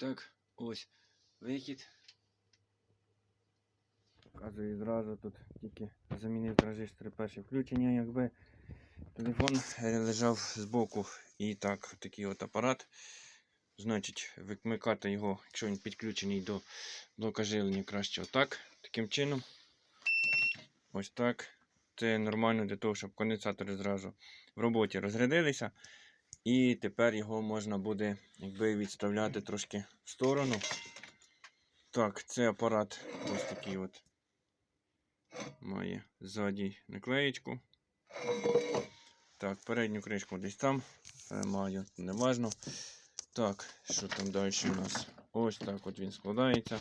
Так, ось вихід. Показую зразу тут тільки замінив транзистори перше включення, якби телефон лежав збоку. І так, такий от апарат. Значить, вимикати його, якщо він підключений до блока живлення, краще отак. Таким чином. Ось так. Це нормально для того, щоб конденсатори зразу в роботі розрядилися. І тепер його можна буде якби відставляти трошки в сторону. Так, це апарат ось такий от має ззаді наклеєчку. Так, передню кришку десь там е, маю, неважно. Так, що там далі у нас? Ось так от він складається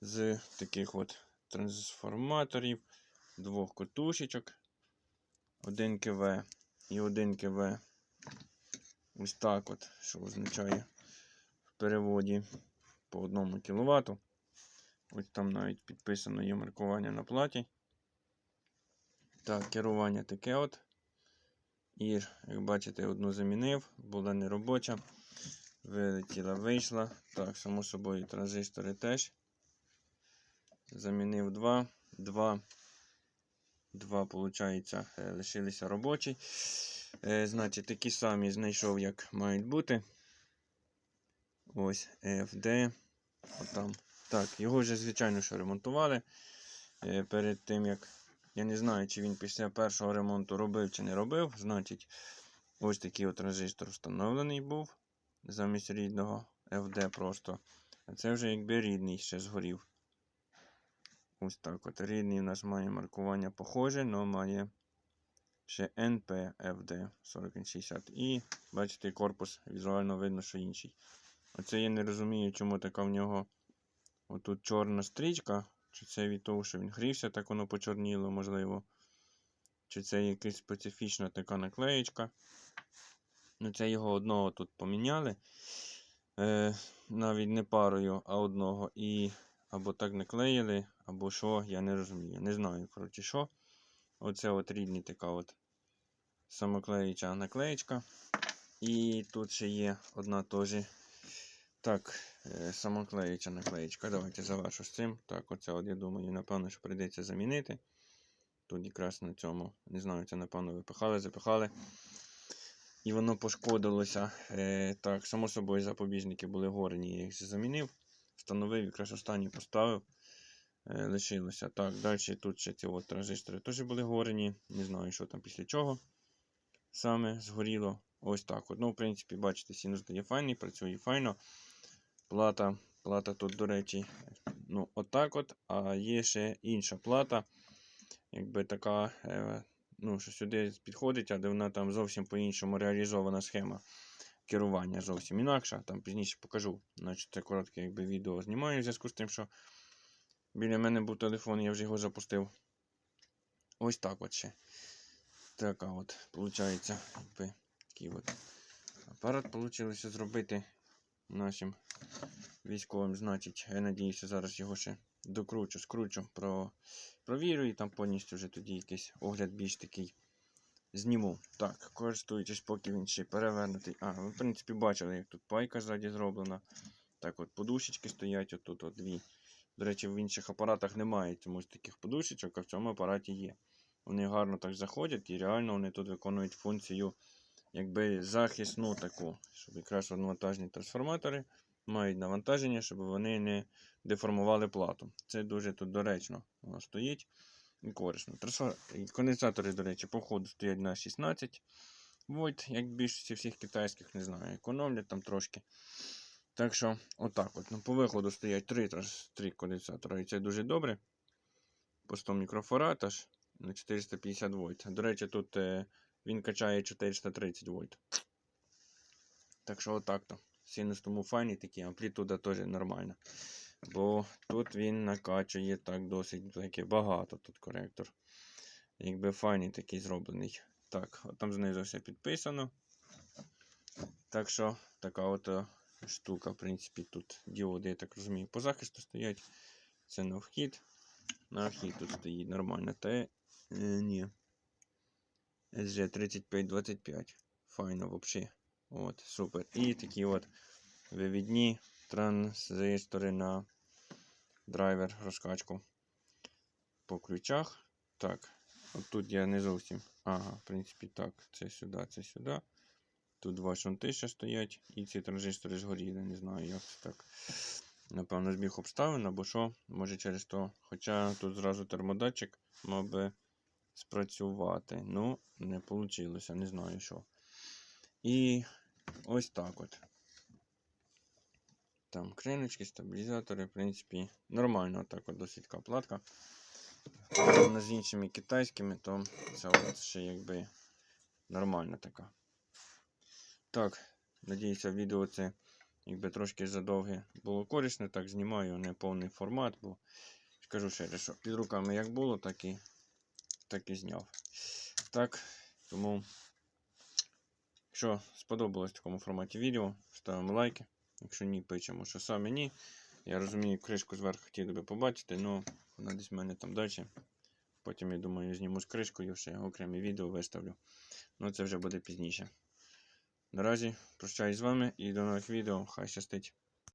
з таких от трансформаторів, двох котушечок, один КВ і один КВ. Ось так от, що означає в переводі по 1 кВт. Ось там навіть підписано є маркування на платі. Так, керування таке от. І, як бачите, одну замінив, була неробоча. Вилетіла, вийшла. Так, само собою транзистори теж. Замінив два. Два. Два, виходить, лишилися робочі. Е, значить, такі самі знайшов, як мають бути. Ось FD. Отам. Так, його вже, звичайно, що ремонтували. Е, перед тим, як. Я не знаю, чи він після першого ремонту робив чи не робив. Значить, ось такий от транзистор встановлений був. Замість рідного FD просто. А це вже якби рідний ще згорів. Ось так от. Рідний у нас має маркування похоже, але має ще NPFD 4060. І бачите, корпус візуально видно, що інший. Оце я не розумію, чому така в нього отут чорна стрічка. Чи це від того, що він грівся, так воно почорніло, можливо. Чи це якась специфічна така наклеєчка. Ну, це його одного тут поміняли. Е, Навіть не парою, а одного. І або так наклеїли, або що, я не розумію. Не знаю, коротше, що. Оце от рідний така от самоклеюча наклеєчка. І тут ще є одна теж. Так, е, самоклеюча наклеєчка. Давайте завершу з цим. Так, оце от, я думаю, напевно, що прийдеться замінити. Тут якраз на цьому, не знаю, це, напевно, випихали, запихали. І воно пошкодилося. Е, так, само собою запобіжники були горені, я їх замінив. Встановив, якраз останній поставив. Е, лишилося. Так, далі тут ще ці от транзистори теж були горені. Не знаю, що там після чого саме згоріло. Ось так. от. Ну, в принципі, бачите, синус дає файний, працює файно. Плата, плата тут, до речі, ну, отак от. А є ще інша плата. Якби така, е, ну, що сюди підходить, а де вона там зовсім по-іншому реалізована схема керування зовсім інакша. Там пізніше покажу. Значить, це коротке якби, відео знімаю в зв'язку з тим, що біля мене був телефон, я вже його запустив. Ось так от ще. Така от, виходить, такий от апарат вийшло зробити нашим військовим. Значить, я надіюся, зараз його ще докручу, скручу, про, провірю і там повністю вже тоді якийсь огляд більш такий зніму. Так, користуючись, поки він ще перевернутий. А, ви в принципі бачили, як тут пайка ззаді зроблена. Так от подушечки стоять, отут от дві. До речі, в інших апаратах немає чомусь таких подушечок, а в цьому апараті є. Вони гарно так заходять і реально вони тут виконують функцію якби захисну таку, щоб якраз одновантажні трансформатори мають навантаження, щоб вони не деформували плату. Це дуже тут доречно воно стоїть і корисно. Трансфор- Конденсатори, до речі, по ходу стоять на 16 вольт, як більшості всіх китайських, не знаю, економлять там трошки. Так що, отак от. Ну, по виходу стоять 3, транс- 3 конденсатори, і це дуже добре. По 100 мікрофарад аж на 450 вольт. До речі, тут е, він качає 430 вольт. Так що отак то. Синус тому файний такий, амплітуда теж нормальна. Бо тут він накачує так досить таки багато тут коректор. Якби файний такий зроблений. Так, от там знизу все підписано. Так що така от е, штука, в принципі, тут діоди, я так розумію, по захисту стоять. Це на вхід. На вхід тут стоїть нормально. Та ні. SG3525. Файно взагалі. От, супер. І такі от вивідні транзистори на драйвер розкачку по ключах. Так, от тут я не зовсім. Ага, в принципі, так. Це сюди, це сюди. Тут два шунти ще стоять, і ці транзистори згоріли. Не знаю, як це так. Напевно, збіг обставин або що. Може через то. Хоча тут зразу термодатчик мав би спрацювати. Ну, не вийшло, не знаю що. І ось так от. Там криночки, стабілізатори, в принципі, нормально так от досить платка. Порівняно з іншими китайськими, то це от ще якби нормальна така. Так, надіюся, відео це якби трошки задовге було корисне. Так, знімаю не повний формат, бо скажу ще раз, що під руками як було, так і, так і зняв. Так, тому, якщо сподобалось в такому форматі відео, ставимо лайки. Якщо ні, пишемо, що саме ні. Я розумію, кришку зверху хотіли би побачити, але вона десь в мене там далі. Потім, я думаю, зніму з кришкою, ще окреме відео виставлю. Ну це вже буде пізніше. Наразі прощаюсь з вами і до нових відео. Хай щастить.